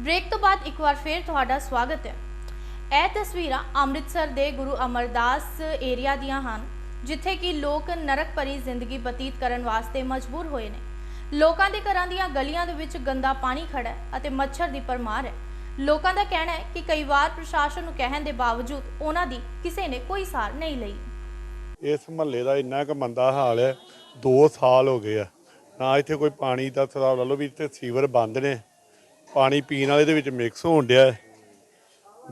Break ਤੋਂ ਬਾਅਦ ਇੱਕ ਵਾਰ ਫੇਰ ਤੁਹਾਡਾ ਸਵਾਗਤ ਹੈ। ਇਹ ਤਸਵੀਰਾਂ ਅੰਮ੍ਰਿਤਸਰ ਦੇ ਗੁਰੂ ਅਮਰਦਾਸ ਏਰੀਆ ਦੀਆਂ ਹਨ, ਜਿੱਥੇ ਕਿ ਲੋਕ ਨਰਕ ਭਰੀ ਜ਼ਿੰਦਗੀ ਬਤੀਤ ਕਰਨ ਵਾਸਤੇ ਮਜਬੂਰ ਹੋਏ ਨੇ। ਲੋਕਾਂ ਦੇ ਘਰਾਂ ਦੀਆਂ ਗਲੀਆਂ ਦੇ ਵਿੱਚ ਗੰਦਾ ਪਾਣੀ ਖੜਾ ਹੈ ਅਤੇ ਮੱਛਰ ਦੀ ਪਰਮਾਰ ਹੈ। ਲੋਕਾਂ ਦਾ ਕਹਿਣਾ ਹੈ ਕਿ ਕਈ ਵਾਰ ਪ੍ਰਸ਼ਾਸਨ ਨੂੰ ਕਹਿਣ ਦੇ ਬਾਵਜੂਦ ਉਹਨਾਂ ਦੀ ਕਿਸੇ ਨੇ ਕੋਈ ਸਾਰ ਨਹੀਂ ਲਈ। ਇਸ ਮਹੱਲੇ ਦਾ ਇੰਨਾ ਕੁ ਮੰਦਾ ਹਾਲ ਹੈ 2 ਸਾਲ ਹੋ ਗਏ ਆ। ਨਾ ਇੱਥੇ ਕੋਈ ਪਾਣੀ ਦਾ ਹਿਸਾਬ ਲਾ ਲਓ ਵੀ ਇੱਥੇ ਸੀਵਰ ਬੰਦ ਨੇ। ਪਾਣੀ ਪੀਣ ਵਾਲੇ ਦੇ ਵਿੱਚ ਮਿਕਸ ਹੋਣ ਡਿਆ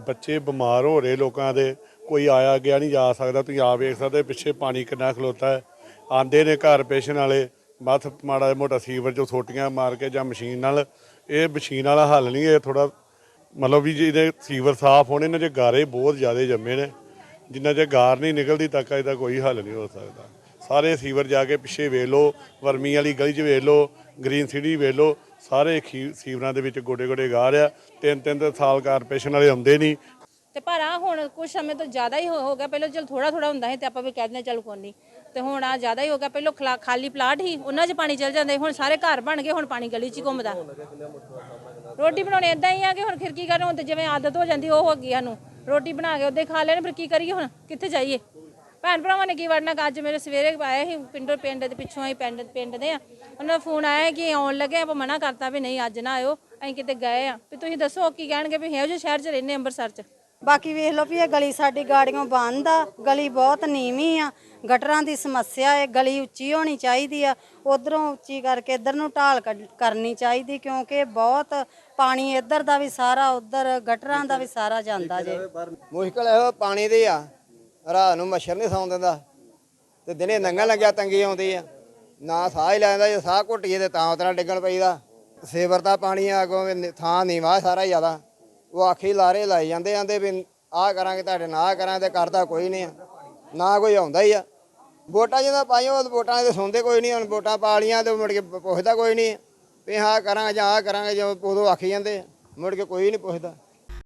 ਬੱਚੇ ਬਿਮਾਰ ਹੋ ਰਹੇ ਲੋਕਾਂ ਦੇ। ਕੋਈ ਆਇਆ ਗਿਆ ਨਹੀਂ ਜਾ ਸਕਦਾ, ਤੁਸੀਂ ਆਪ ਵੇਖ ਸਕਦੇ ਪਿੱਛੇ ਪਾਣੀ ਕਿੰਨਾ ਖਲੋਤਾ ਹੈ। ਆਂਦੇ ਨੇ ਘਰ ਪੇਸ਼ਣ ਵਾਲੇ, ਮੱਥ ਮਾੜਾ ਮੋਟਾ ਸੀਵਰ ਚੋਂ ਸੋਟੀਆਂ ਮਾਰ ਕੇ ਜਾਂ ਮਸ਼ੀਨ ਨਾਲ। ਇਹ ਮਸ਼ੀਨ ਵਾਲਾ ਹੱਲ ਨਹੀਂ, ਇਹ ਥੋੜਾ ਮਤਲਬ ਵੀ ਜਿਹਦੇ ਸੀਵਰ ਸਾਫ਼ ਹੋਣੇ ਨੇ, ਜੇ ਗਾਰੇ ਬਹੁਤ ਜ਼ਿਆਦਾ ਜੰਮੇ ਨੇ। ਜਿੰਨਾ ਜੇ ਗਾਰ ਨਹੀਂ ਨਿਕਲਦੀ, ਤੱਕ ਇਹਦਾ ਕੋਈ ਹੱਲ ਨਹੀਂ ਹੋ ਸਕਦਾ। ਸਾਰੇ ਸੀਵਰ ਜਾ ਕੇ ਪਿੱਛੇ ਵੇਖ ਲਓ, ਵਰਮੀ ਵਾਲੀ ਗਲੀ 'ਚ ਵੇਖ ਲਓ, ਗ੍ਰੀਨ ਸਿਟੀ ਵੇਖ ਲਓ। ਸਾਰੇ ਖੀ- ਸੀਵਰਾਂ ਦੇ ਵਿੱਚ ਗੋਡੇ ਗੋਡੇ ਗਾਰ ਆ ਤਿੰਨ ਤਿੰਨ ਸਾਲ ਕਾਰਪੋਰੇਸ਼ਨ ਵਾਲੇ ਆਉਂਦੇ ਨਹੀਂ ਤੇ ਪਰ ਆ ਹੁਣ ਕੁਝ ਸਮੇਂ ਤੋਂ ਜ਼ਿਆਦਾ ਹੀ ਹੋ ਗਿਆ। ਪਹਿਲਾਂ ਚਲ ਥੋੜਾ ਥੋੜਾ ਹੁੰਦਾ ਸੀ ਤੇ ਆਪਾਂ ਵੀ ਕਹਿ ਦਿੰਦੇ ਚੱਲ ਕੋਈ ਨਹੀਂ ਤੇ ਹੁਣ ਆ ਜ਼ਿਆਦਾ ਹੀ ਹੋ ਗਿਆ। ਪਹਿਲਾਂ ਖਾਲੀ ਪਲਾਟ ਹੀ, ਉਹਨਾਂ 'ਚ ਪਾਣੀ ਚਲ ਜਾਂਦੇ ਹੁਣ ਸਾਰੇ ਘਰ ਬਣ ਗਏ, ਹੁਣ ਪਾਣੀ ਗਲੀ 'ਚ ਹੀ ਘੁੰਮਦਾ। ਰੋਟੀ ਬਣਾਉਣੀ ਇਦਾਂ ਹੀ ਆ ਕਿ ਹੁਣ ਫਿਰ ਕੀ ਕਰਨ ਹੁਣ ਤੇ ਜਿਵੇਂ ਆਦਤ ਹੋ ਜਾਂਦੀ, ਉਹ ਹੋ ਗਈ ਸਾਨੂੰ। ਰੋਟੀ ਬਣਾ ਕੇ ਉਹਦੇ ਖਾ ਲੈਣ, ਫਿਰ ਕੀ ਕਰੀਏ ਹੁਣ? ਕਿੱਥੇ ਜਾਈਏ? ਭੈਣ ਭਰਾਵਾਂ ਨੇ ਕੀ ਵੜਨਾ? ਅੱਜ ਮੇਰੇ ਸਵੇਰੇ ਆਏ ਸੀ ਪਿੰਡੋਂ ਪਿੰਡ ਦੇ ਪਿੱਛੋਂ ਹੀ ਪਿੰਡ ਪਿੰਡ ਦੇ ਆ। ਉਹਨਾਂ ਦਾ ਫੋਨ ਆਇਆ ਕਿ ਆਉਣ ਲੱਗੇ ਆਪਾਂ ਮਨਾ ਕਰਤਾ ਵੀ ਨਹੀਂ ਅੱਜ ਨਾ ਆਇਓ ਅਸੀਂ ਕਿਤੇ ਗਏ ਆ। ਵੀ ਤੁਸੀਂ ਦੱਸੋ ਕੀ ਕਹਿਣਗੇ ਵੀ ਇਹੋ ਜਿਹੇ ਸ਼ਹਿਰ 'ਚ ਰਹਿੰਦੇ ਅੰਮ੍ਰਿਤਸਰ 'ਚ? ਬਾਕੀ ਵੇਖ ਲਓ ਵੀ ਇਹ ਗਲੀ ਸਾਡੀ ਗਾੜੀਆਂ ਬੰਦ ਆ ਗਲੀ ਬਹੁਤ ਨੀਵੀਂ ਆ ਗਟਰਾਂ ਦੀ ਸਮੱਸਿਆ ਹੈ ਗਲੀ ਉੱਚੀ ਹੋਣੀ ਚਾਹੀਦੀ ਆ ਉਧਰੋਂ ਉੱਚੀ ਕਰਕੇ ਇੱਧਰ ਨੂੰ ਢਾਲ ਕੱਢ- ਕਰਨੀ ਚਾਹੀਦੀ ਕਿਉਂਕਿ ਬਹੁਤ ਪਾਣੀ ਇੱਧਰ ਦਾ ਵੀ ਸਾਰਾ ਉਧਰ ਗਟਰਾਂ ਦਾ ਵੀ ਸਾਰਾ ਜਾਂਦਾ ਜੇ। ਮੁਸ਼ਕਲ ਇਹੋ ਪਾਣੀ ਦੀ ਆ। ਰਾਤ ਨੂੰ ਮੱਛਰ ਨਹੀਂ ਸੌਣ ਦਿੰਦਾ। ਤੇ ਦਿਨੇ ਨੰਗਾ ਲੱਗਿਆ, ਤੰਗੀ ਆਉਂਦੀ ਆ। ਨਾ ਸਾਹ ਹੀ ਲੈਂਦਾ, ਜੇ ਸਾਹ ਘੁੱਟੀਏ ਤੇ ਤਾਂ ਉਤਰਾ ਡਿੱਗਣ ਪਈਦਾ। ਸੇਵਰ ਦਾ ਪਾਣੀ ਆ, ਅੱਗੋਂ ਥਾਂ ਨੀਵਾ ਸਾਰਾ ਜ਼ਿਆਦਾ। ਉਹ ਆਖੀ ਲਾਰੇ ਲਾਈ ਜਾਂਦੇ, ਆਂਦੇ ਵੀ ਆਹ ਕਰਾਂਗੇ, ਤੁਹਾਡੇ ਨਾਲ ਆਹ ਕਰਾਂਗੇ, ਤੇ ਕਰਦਾ ਕੋਈ ਨਹੀਂ ਆ। ਨਾ ਕੋਈ ਆਉਂਦਾ ਹੀ ਆ। ਵੋਟਾਂ ਜਦੋਂ ਪਾਈਆਂ, ਉਹ ਵੋਟਾਂ ਦੇ ਸੁਣਦੇ ਕੋਈ ਨਹੀਂ, ਹੁਣ ਵੋਟਾਂ ਪਾ ਲੀਆਂ ਤੇ ਮੁੜ ਕੇ ਪੁੱਛਦਾ ਕੋਈ ਨਹੀਂ। ਵੀ ਹਾਂ ਕਰਾਂਗੇ ਜਾਂ ਆਹ ਕਰਾਂਗੇ, ਜੋ ਉਦੋਂ ਆਖੀ ਜਾਂਦੇ ਆ। ਮੁੜ ਕੇ ਕੋਈ ਨਹੀਂ ਪੁੱਛਦਾ।